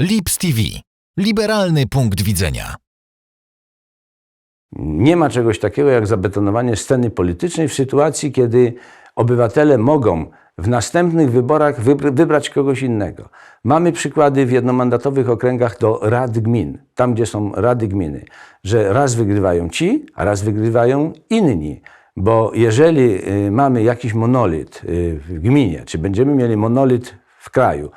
Lips TV. Liberalny punkt widzenia. Nie ma czegoś takiego jak zabetonowanie sceny politycznej w sytuacji, kiedy obywatele mogą w następnych wyborach wybr- wybrać kogoś innego. Mamy przykłady w jednomandatowych okręgach do rad gmin, tam gdzie są rady gminy, że raz wygrywają ci, a raz wygrywają inni. Bo jeżeli y, mamy jakiś monolit y, w gminie, czy będziemy mieli monolit w kraju,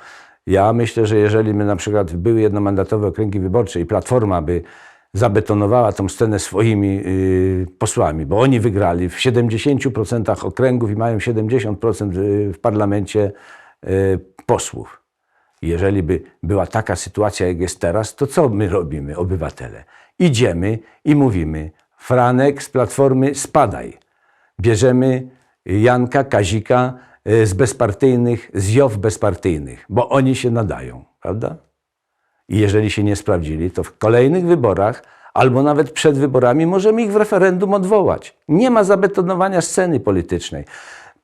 ja myślę, że jeżeli my na przykład były jednomandatowe okręgi wyborcze i Platforma by zabetonowała tą scenę swoimi y, posłami, bo oni wygrali w 70% okręgów i mają 70% w- w parlamencie y, posłów. Jeżeli by była taka sytuacja, jak jest teraz, to co my robimy, obywatele? Idziemy i mówimy, Franek z Platformy spadaj. Bierzemy Janka, Kazika y, z bezpartyjnych, z JOW bezpartyjnych, bo oni się nadają, prawda? I jeżeli się nie sprawdzili, to w kolejnych wyborach albo nawet przed wyborami możemy ich w referendum odwołać. Nie ma zabetonowania sceny politycznej.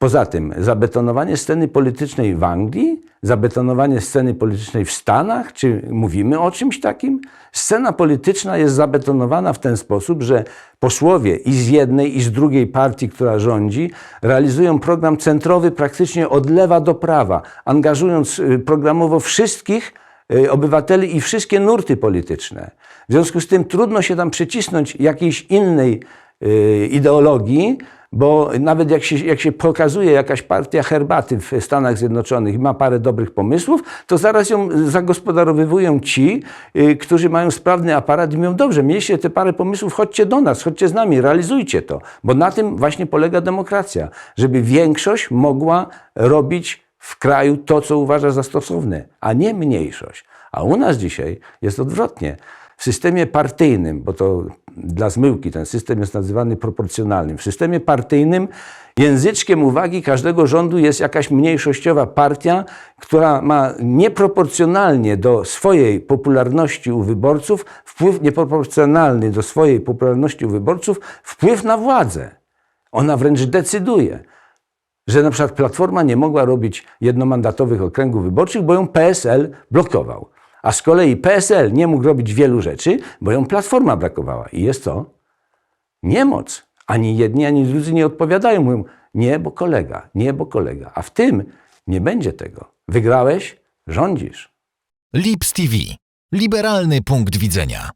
Poza tym, zabetonowanie sceny politycznej w Anglii, zabetonowanie sceny politycznej w Stanach, czy mówimy o czymś takim? Scena polityczna jest zabetonowana w ten sposób, że posłowie i z jednej, i z drugiej partii, która rządzi, realizują program centrowy praktycznie od lewa do prawa, angażując y, programowo wszystkich, y, obywateli i wszystkie nurty polityczne. W związku z tym trudno się tam przycisnąć jakiejś innej y, ideologii, bo nawet jak się, jak się pokazuje jakaś partia herbaty w Stanach Zjednoczonych i ma parę dobrych pomysłów, to zaraz ją zagospodarowywują ci, y, którzy mają sprawny aparat i mówią, dobrze, mieliście te parę pomysłów, chodźcie do nas, chodźcie z nami, realizujcie to. Bo na tym właśnie polega demokracja, żeby większość mogła robić w kraju to, co uważa za stosowne, a nie mniejszość. A u nas dzisiaj jest odwrotnie. W systemie partyjnym, bo to dla zmyłki ten system jest nazywany proporcjonalnym, w systemie partyjnym języczkiem uwagi każdego rządu jest jakaś mniejszościowa partia, która ma nieproporcjonalnie do swojej popularności u wyborców, wpływ nieproporcjonalny do swojej popularności u wyborców, wpływ na władzę. Ona wręcz decyduje że na przykład Platforma nie mogła robić jednomandatowych okręgów wyborczych, bo ją PSL blokował. A z kolei PSL nie mógł robić wielu rzeczy, bo ją Platforma brakowała. I jest to niemoc. Ani jedni, ani drudzy nie odpowiadają. Mówią, nie, bo kolega, nie, bo kolega. A w tym nie będzie tego. Wygrałeś, rządzisz. Lips TV. Liberalny punkt widzenia.